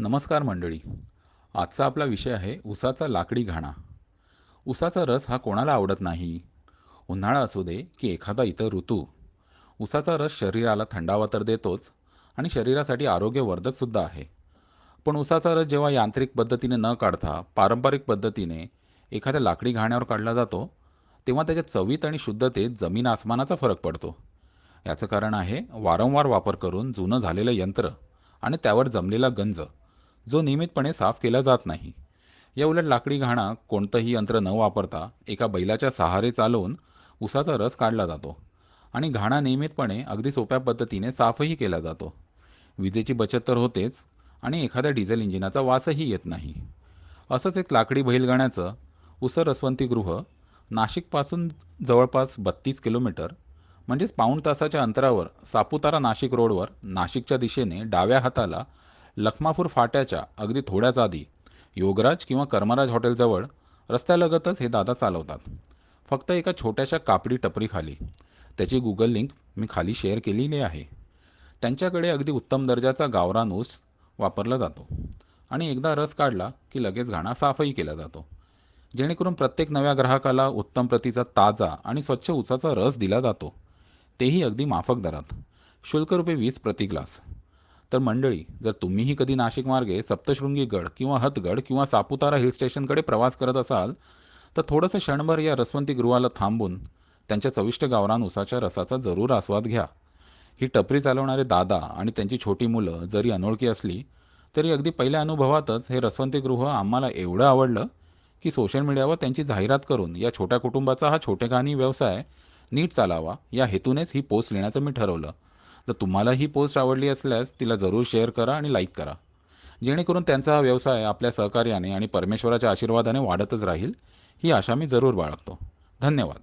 नमस्कार मंडळी. आजचा आपला विषय आहे उसाचा लाकडी घाणा. उसाचा रस हा कोणाला आवडत नाही? उन्हाळा असू दे की एखादा इतर ऋतू. उसाचा रस शरीराला थंडावा तर देतोच आणि शरीरासाठी आरोग्यवर्धकसुद्धा आहे. पण उसाचा रस जेव्हा यांत्रिक पद्धतीने न काढता पारंपरिक पद्धतीने एखाद्या लाकडी घाण्यावर काढला जातो तेव्हा त्याच्या चवीत आणि शुद्धतेत जमीन आसमानाचा फरक पडतो. याचं कारण आहे वारंवार वापर करून जुनं झालेलं यंत्र आणि त्यावर जमलेला गंज. जो नियमितपणे साफ केला जात नाही. या उलट लाकडी घाणा कोणतंही यंत्र न वापरता एका बैलाच्या सहारे चालवून उसाचा रस काढला जातो आणि घाणा नियमितपणे अगदी सोप्या पद्धतीने साफही केला जातो. विजेची बचत तर होतेच आणि एखाद्या डिझेल इंजिनाचा वासही येत नाही. असंच एक लाकडी बैलगाण्याचं उसर रसवंतीगृह नाशिकपासून जवळपास बत्तीस किलोमीटर म्हणजेच पाऊण तासाच्या अंतरावर सापुतारा नाशिक रोडवर नाशिकच्या दिशेने डाव्या हाताला लखमापूर फाट्याच्या अगदी थोड्याच आधी योगराज किंवा कर्मराज हॉटेलजवळ रस्त्यालगतच हे दादा चालवतात. फक्त एका छोट्याशा कापडी टपरीखाली. त्याची गुगल लिंक मी खाली शेअर केलेली आहे. त्यांच्याकडे अगदी उत्तम दर्जाचा गावरान ऊस वापरला जातो आणि एकदा रस काढला की लगेच घाणा साफही केला जातो. जेणेकरून प्रत्येक नव्या ग्राहकाला उत्तम प्रतीचा ताजा आणि स्वच्छ ऊसाचा रस दिला जातो. तेही अगदी माफक दरात. शुल्क रुपये वीस प्रति ग्लास. तर मंडळी जर तुम्हीही कधी नाशिक मार्गे सप्तशृंगी गड किंवा हतगड किंवा सापुतारा हिल स्टेशनकडे प्रवास करत असाल तर थोडंसं क्षणभर या रसवंती गृहाला थांबून त्यांच्या चविष्ट गावरान उसाच्या रसाचा जरूर आस्वाद घ्या. ही टपरी चालवणारे दादा आणि त्यांची छोटी मुलं जरी अनोळखी असली तरी अगदी पहिल्या अनुभवातच हे रसवंतीगृह आम्हाला एवढं आवडलं की सोशल मीडियावर त्यांची जाहिरात करून या छोट्या कुटुंबाचा हा छोटेखानी व्यवसाय नीट चालावा या हेतूनेच ही पोस्ट लिहिण्याचं मी ठरवलं. तर तुम्हाला ही पोस्ट आवडली असल्यास तिला जरूर शेअर करा आणि लाईक करा. जेणेकरून त्यांचा हा व्यवसाय आपल्या सहकार्याने आणि परमेश्वराच्या आशीर्वादाने वाढतच राहील ही आशा मी जरूर बाळगतो. धन्यवाद.